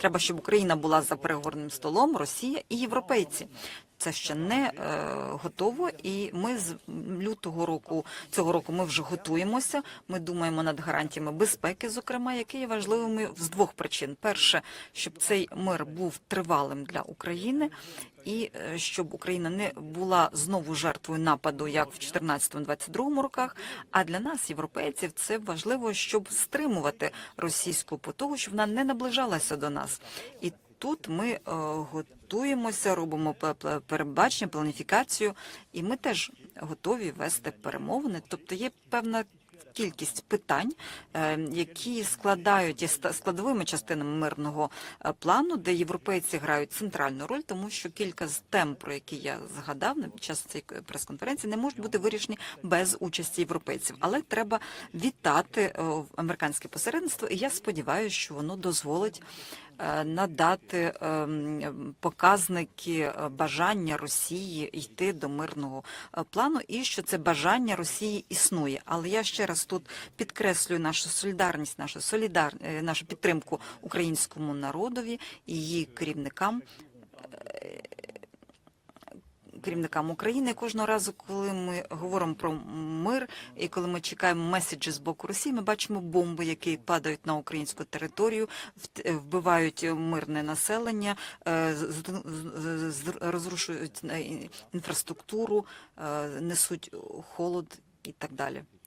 Треба, щоб Україна була за переговорним столом, Росія і європейці. Це ще не е, готово, і ми з лютого року цього року ми вже готуємося. Ми думаємо над гарантіями безпеки, зокрема, які є важливими з двох причин: перше, щоб цей мир був тривалим для України, і е, щоб Україна не була знову жертвою нападу, як в 14-22 роках. А для нас, європейців, це важливо, щоб стримувати російську потугу, щоб вона не наближалася до нас. І тут ми е, готуємося, робимо пе- пе- планіфікацію, і ми теж готові вести перемовини. Тобто є певна. Кількість питань, е, які складають є складовими частинами мирного е, плану, де європейці грають центральну роль, тому що кілька з тем, про які я згадав на час цієї прес-конференції, не можуть бути вирішені без участі європейців. Але треба вітати американське посередництво, і я сподіваюся, що воно дозволить надати ем, показники е, бажання Росії йти до мирного е, плану, і що це бажання Росії існує. Але я ще раз тут підкреслюю нашу солідарність, нашу солідар, е, нашу підтримку українському народові і її керівникам. Керівникам України кожного разу, коли ми говоримо про мир і коли ми чекаємо меседжі з боку Росії, ми бачимо бомби, які падають на українську територію, вбивають мирне населення, е, розрушують е, інфраструктуру, е, несуть холод і так далі.